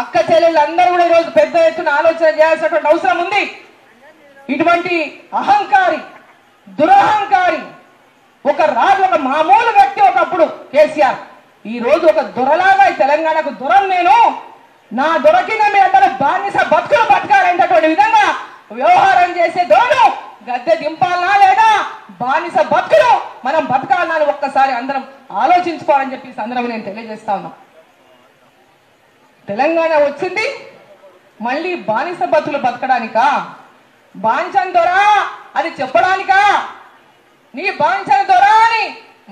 అక్క చెల్లెళ్ళందరూ కూడా ఈరోజు పెద్ద ఎత్తున ఆలోచన చేయాల్సినటువంటి అవసరం ఉంది. ఇటువంటి అహంకారి దురహంకారి ఒక రాజు ఒక మామూలు వ్యక్తి ఒకప్పుడు కేసీఆర్. ఈ రోజు ఒక దొరలాగా తెలంగాణకు దొరం నేను. నా దొరకిన మీ అందరూ బానిస బతుకులు బతకాలనేటటువంటి విధంగా వ్యవహారం చేసే దోను గద్దె దింపాలనా లేదా? బానిస బతుకులు మనం బతకాలనా అని ఒక్కసారి అందరం ఆలోచించుకోవాలని చెప్పి సందర్భం నేను తెలియజేస్తా ఉన్నా. తెలంగాణ వచ్చింది మళ్ళీ బానిస బతులు బతకడానికా? బాంఛన్ దొరా అది చెప్పడానికా? నీ బాంచన్ దొరా అని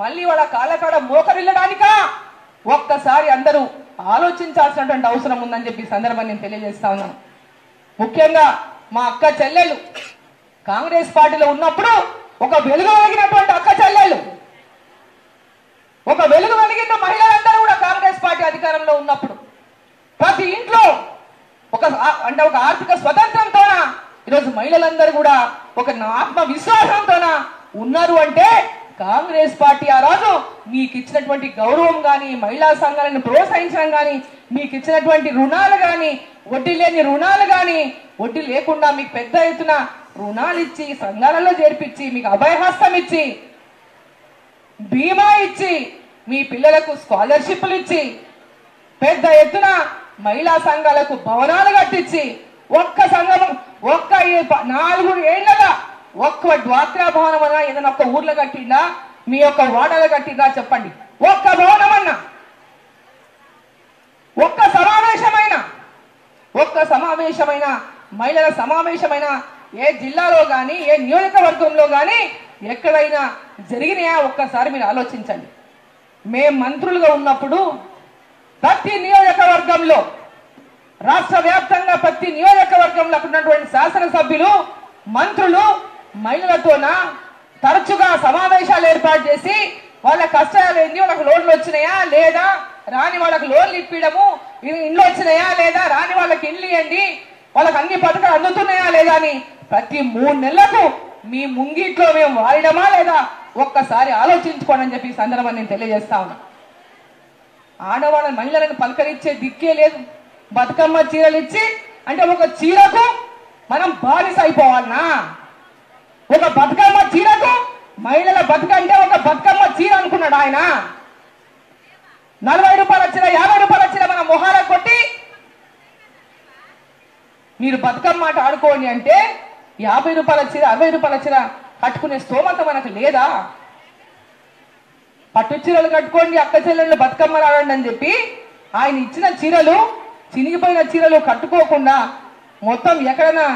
మళ్ళీ వాళ్ళ కాళ్ళ కాడ మోకరిల్లడానికా? ఒక్కసారి అందరూ ఆలోచించాల్సినటువంటి అవసరం ఉందని చెప్పి సందర్భాన్ని నేను తెలియజేస్తా ఉన్నాను. ముఖ్యంగా మా అక్క చెల్లెలు కాంగ్రెస్ పార్టీలో ఉన్నప్పుడు ఒక వెలుగు వెలిగినటువంటి అక్క చెల్లెలు ఒక వెలుగు వెలిగిన మహిళలందరూ కూడా కాంగ్రెస్ పార్టీ అధికారంలో ఉన్నప్పుడు ప్రతి ఇంట్లో ఒక అంటే ఒక ఆర్థిక స్వతంత్రంతోన ఈరోజు మహిళలందరూ కూడా ఒక ఆత్మవిశ్వాసంతోన ఉన్నారు అంటే కాంగ్రెస్ పార్టీ ఆ రోజు మీకు ఇచ్చినటువంటి గౌరవం కానీ మహిళా సంఘాలను ప్రోత్సహించడం కానీ మీకు ఇచ్చినటువంటి రుణాలు కానీ వడ్డీ లేని రుణాలు కానీ వడ్డీ లేకుండా మీకు పెద్ద ఎత్తున రుణాలు ఇచ్చి సంఘాలలో చేర్పించి మీకు అభయహస్తం ఇచ్చి బీమా ఇచ్చి మీ పిల్లలకు స్కాలర్షిప్లు ఇచ్చి పెద్ద ఎత్తున మహిళా సంఘాలకు భవనాలు కట్టించి ఒక్క సంఘం ఒక్క నాలుగు ఏళ్ళగా ఒక్క డ్వాక్రా భవనం అన్నా ఏదైనా ఒక్క ఊర్లో కట్టిందా? మీ యొక్క వాడలు కట్టిందా చెప్పండి. ఒక్క భవనం అన్నా ఒక్క సమావేశమైన. ఒక్క సమావేశమైన మహిళల సమావేశమైన ఏ జిల్లాలో కానీ ఏ నియోజకవర్గంలో కానీ ఎక్కడైనా జరిగినాయా? ఒక్కసారి మీరు ఆలోచించండి. మేం మంత్రులుగా ఉన్నప్పుడు ప్రతి నియోజకవర్గంలో రాష్ట్ర వ్యాప్తంగా ప్రతి నియోజకవర్గంలో ఉన్నటువంటి శాసనసభ్యులు మంత్రులు మహిళలతోన తరచుగా సమావేశాలు ఏర్పాటు చేసి వాళ్ళ కష్టాలు ఎన్ని వాళ్ళకి లోన్లు వచ్చినాయా? లేదా రాని వాళ్ళకి లోన్లు ఇప్పించడము ఇండ్లు వచ్చినాయా? లేదా రాని వాళ్ళకి ఇండ్లు ఇవ్వండి వాళ్ళకి అన్ని పథకాలు అందుతున్నాయా లేదా అని ప్రతి మూడు నెలలకు మీ ముంగిట్లో మేము వాడడమా లేదా ఒక్కసారి ఆలోచించుకోండి అని చెప్పి సందర్భం సందర్భాన్ని నేను తెలియజేస్తా ఉన్నా. ఆడవాళ్ళ మహిళలను పలకరించే దిక్కే లేదు. బతుకమ్మ చీరలు ఇచ్చి అంటే ఒక చీరకు మనం బానిస అయిపోవాలనా? ఒక బతుకమ్మ చీరకు మహిళల బతుక అంటే ఒక బతుకమ్మ చీర అనుకున్నాడు ఆయన. నలభై రూపాయలు వచ్చిన రూపాయలు వచ్చిన మీరు బతుకమ్మ ఆట ఆడుకోండి అంటే యాభై రూపాయల చీర అరవై రూపాయల చీర కట్టుకునే స్తోమత మనకు లేదా? పట్టు చీరలు కట్టుకోండి అక్క చెల్లెళ్ళు బతుకమ్మ రాడండి అని చెప్పి ఆయన ఇచ్చిన చీరలు చినిగిపోయిన చీరలు కట్టుకోకుండా మొత్తం ఎక్కడైనా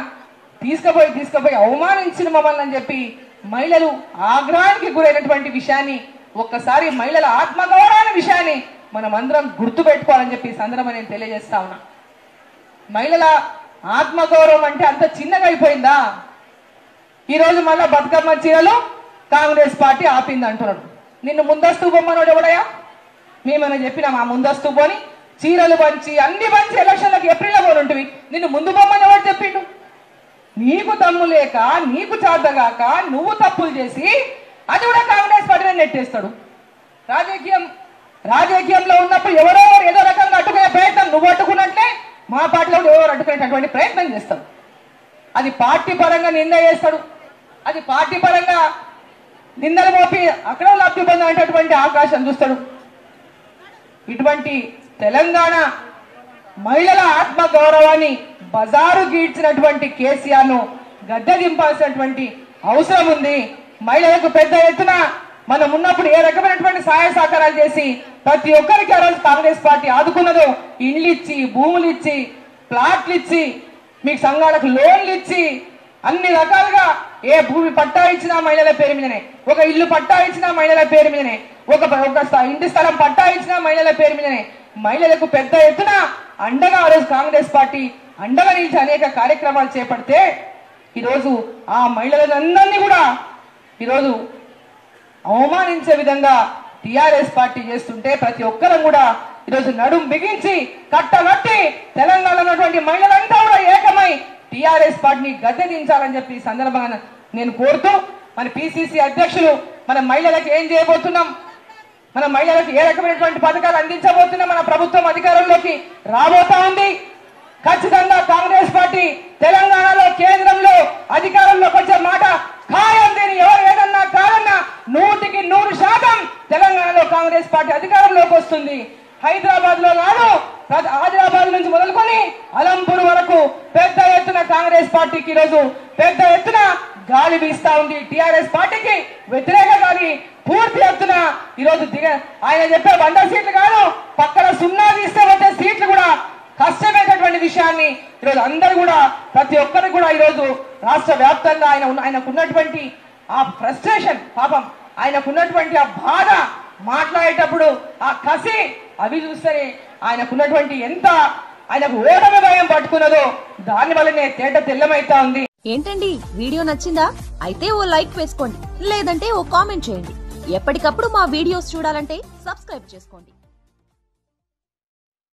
తీసుకుపోయి తీసుకుపోయి అవమానించిన మమ్మల్ని అని చెప్పి మహిళలు ఆగ్రహానికి గురైనటువంటి విషయాన్ని ఒక్కసారి మహిళల ఆత్మగౌరవాన్ని విషయాన్ని మనం అందరం గుర్తు పెట్టుకోవాలని చెప్పి సందర్భం నేను తెలియజేస్తా ఉన్నా. మహిళల ఆత్మగౌరవం అంటే అంత చిన్నగా అయిపోయిందా? ఈరోజు మళ్ళా బతుకమ్మ చీరలు కాంగ్రెస్ పార్టీ ఆపింది అంటున్నాడు. నిన్ను ముందస్తు బొమ్మనోడు ఎవడయా మేమని చెప్పినాం ఆ ముందస్తు పోని చీరలు పంచి అన్ని పంచి ఎలక్షన్లకు ఏప్రిల్లో పోనుంటివి. నిన్ను ముందు బొమ్మని ఎవడు చెప్పిండు? నీకు తమ్ము లేక నీకు చేతగాక నువ్వు తప్పులు చేసి అది కూడా కాంగ్రెస్ పార్టీని నెట్టేస్తాడు. రాజకీయం రాజకీయంలో ఉన్నప్పుడు ఎవరో ఏదో రకంగా అడ్డుకునే ప్రయత్నం నువ్వు అడ్డుకున్నట్లే మా పార్టీలో ఎవరు అడ్డుకునేటటువంటి ప్రయత్నం చేస్తాడు అది పార్టీ పరంగా నింద చేస్తాడు. అది పార్టీ పరంగా నిందలు మోపి అక్కడ లబ్ధి పొందేటటువంటి అవకాశం చూస్తాడు. ఇటువంటి తెలంగాణ మహిళల ఆత్మ గౌరవాన్ని బజారు గీడ్చినటువంటి కేసీఆర్ను గద్దె దింపాల్సినటువంటి అవసరం ఉంది. మహిళలకు పెద్ద ఎత్తున మనం ఉన్నప్పుడు ఏ రకమైనటువంటి సహాయ సహకారాలు చేసి ప్రతి ఒక్కరికి ఆ రోజు కాంగ్రెస్ పార్టీ ఆదుకున్నదో ఇండ్లు ఇచ్చి భూములు ఇచ్చి ప్లాట్లు ఇచ్చి మీకు సంఘాలకు లోన్లు ఇచ్చి అన్ని రకాలుగా ఏ భూమి పట్టా ఇచ్చినా మహిళల పేరు మీదనే ఒక ఇల్లు పట్టా ఇచ్చినా మహిళల పేరు మీదనే ఒక ఒక ఇంటి స్థలం పట్టా ఇచ్చినా మహిళల పేరు మీదనే మహిళలకు పెద్ద ఎత్తున అండగా ఆ రోజు కాంగ్రెస్ పార్టీ అండగా నిలిచి అనేక కార్యక్రమాలు చేపడితే ఈరోజు ఆ మహిళలందరినీ కూడా ఈరోజు అవమానించే విధంగా టిఆర్ఎస్ పార్టీ చేస్తుంటే ప్రతి ఒక్కరం కూడా ఈరోజు నడుం బిగించి కట్టగట్టి తెలంగాణలో ఉన్నటువంటి మహిళలంతా కూడా ఏకమై టిఆర్ఎస్ పార్టీని గద్దెదించాలని చెప్పి ఈ సందర్భంగా నేను కోరుతూ మన పిసిసి అధ్యక్షులు మన మహిళలకు ఏం చేయబోతున్నాం? మన మహిళలకు ఏ రకమైనటువంటి పథకాలు అందించబోతున్నాం? మన ప్రభుత్వం అధికారంలోకి రాబోతా ఉంది. ఖచ్చితంగా కాంగ్రెస్ పార్టీ తెలంగాణలో కేంద్రంలో అధికారంలోకి వచ్చే మాట ఖాయం దీన్ని ఎవరు నూటికి నూరు శాతం తెలంగాణలో కాంగ్రెస్ పార్టీ అధికారంలోకి వస్తుంది. హైదరాబాద్లో కాదు ప్రతి- ఆదిలాబాద్ నుంచి మొదలుకొని అలంపూర్ వరకు పెద్ద ఎత్తున కాంగ్రెస్ పార్టీకి ఈరోజు పెద్ద ఎత్తున గాలి వీస్తా ఉంది. టిఆర్ఎస్ పార్టీకి వ్యతిరేక గాలి పూర్తి ఎత్తున ఈరోజు దిగ ఆయన చెప్పే వంద సీట్లు కాదు పక్కన సున్నా తీస్తే వచ్చే సీట్లు కూడా కష్టమైనటువంటి విషయాన్ని ఈరోజు అందరు కూడా ప్రతి ఒక్కరు కూడా ఈరోజు రాష్ట్ర వ్యాప్తంగా ఆయన ఉన్న- ఆయనకు ఉన్నటువంటి ఆ ఫ్రస్ట్రేషన్ పాపం. ఆయనకున్నటువంటి ఆ బాధ మాట్లాడేటప్పుడు ఆ కసి అవి చూస్తేనే ఆయనకున్నటువంటి ఎంత ఆయనకు ఓటమి భయం పట్టుకున్నదో దాని వల్లనే తేట తెల్లమైతా ఉంది. ఏంటండి? వీడియో నచ్చిందా? అయితే ఓ లైక్ వేసుకోండి. లేదంటే ఓ కామెంట్ చేయండి. ఎప్పటికప్పుడు మా వీడియోస్ చూడాలంటే సబ్స్క్రైబ్ చేసుకోండి.